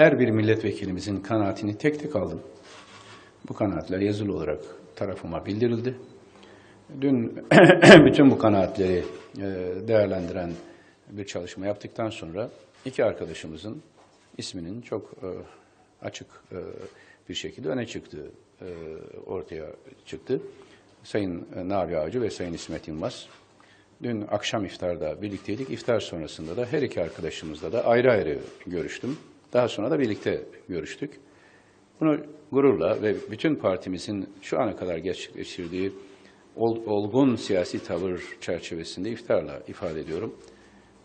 her bir milletvekilimizin kanaatini tek tek aldım. Bu kanaatler yazılı olarak tarafıma bildirildi. Dün bütün bu kanaatleri e, değerlendiren bir çalışma yaptıktan sonra iki arkadaşımızın isminin çok e, açık e, bir şekilde öne çıktığı ortaya çıktı. Sayın Nabi Avcı ve Sayın İsmet Yılmaz. Dün akşam iftarda birlikteydik. İftar sonrasında da her iki arkadaşımızla da ayrı ayrı görüştüm. Daha sonra da birlikte görüştük. Bunu gururla ve bütün partimizin şu ana kadar gerçekleştirdiği ol- olgun siyasi tavır çerçevesinde iftarla ifade ediyorum.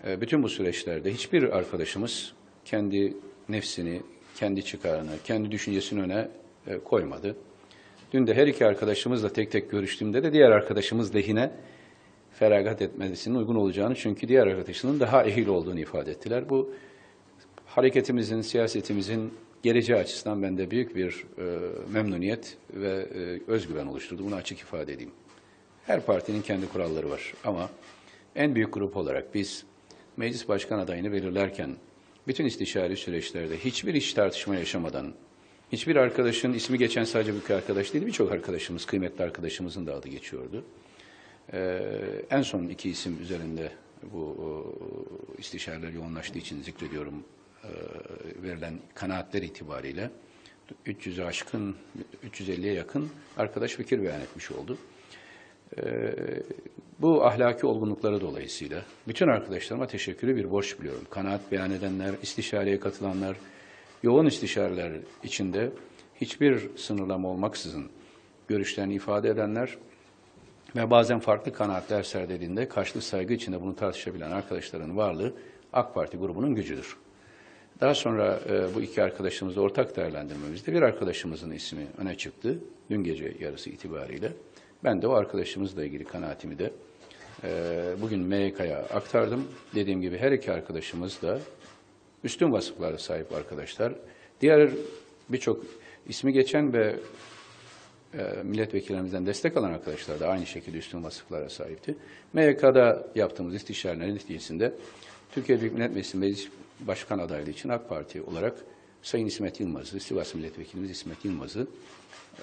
E, Bütün bu süreçlerde hiçbir arkadaşımız kendi nefsini, kendi çıkarını, kendi düşüncesini öne e, koymadı. Dün de her iki arkadaşımızla tek tek görüştüğümde de diğer arkadaşımız lehine feragat etmesinin uygun olacağını çünkü diğer arkadaşının daha ehil olduğunu ifade ettiler. Bu hareketimizin, siyasetimizin geleceği açısından bende büyük bir e, memnuniyet ve e, özgüven oluşturdu. Bunu açık ifade edeyim. Her partinin kendi kuralları var ama en büyük grup olarak biz meclis başkan adayını belirlerken bütün istişare süreçlerde hiçbir iş tartışma yaşamadan, hiçbir arkadaşın ismi geçen sadece iki arkadaş değil, birçok arkadaşımız, kıymetli arkadaşımızın da adı geçiyordu. Ee, en son iki isim üzerinde bu istişareler yoğunlaştığı için zikrediyorum verilen kanaatler itibariyle 300'e aşkın, 350'ye yakın arkadaş fikir beyan etmiş oldu. Ee, bu ahlaki olgunlukları dolayısıyla bütün arkadaşlarıma teşekkürü bir borç biliyorum. Kanaat beyan edenler, istişareye katılanlar, yoğun istişareler içinde hiçbir sınırlama olmaksızın görüşlerini ifade edenler ve bazen farklı kanaatler serdediğinde karşılık saygı içinde bunu tartışabilen arkadaşların varlığı AK Parti grubunun gücüdür. Daha sonra e, bu iki arkadaşımızla ortak değerlendirmemizde bir arkadaşımızın ismi öne çıktı dün gece yarısı itibariyle. Ben de o arkadaşımızla ilgili kanaatimi de e, bugün MYK'ya aktardım. Dediğim gibi her iki arkadaşımız da üstün vasıflara sahip arkadaşlar. Diğer birçok ismi geçen ve e, milletvekillerimizden destek alan arkadaşlar da aynı şekilde üstün vasıflara sahipti. MYK'da yaptığımız istişarelerin neticesinde Türkiye Büyük Millet Meclisi Meclis Başkan adaylığı için AK Parti olarak Sayın İsmet Yılmaz'ı, Sivas Milletvekilimiz İsmet Yılmaz'ı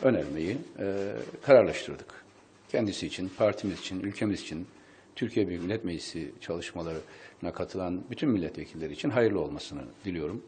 önermeyi e, kararlaştırdık. Kendisi için, partimiz için, ülkemiz için, Türkiye Büyük Millet Meclisi çalışmalarına katılan bütün milletvekilleri için hayırlı olmasını diliyorum.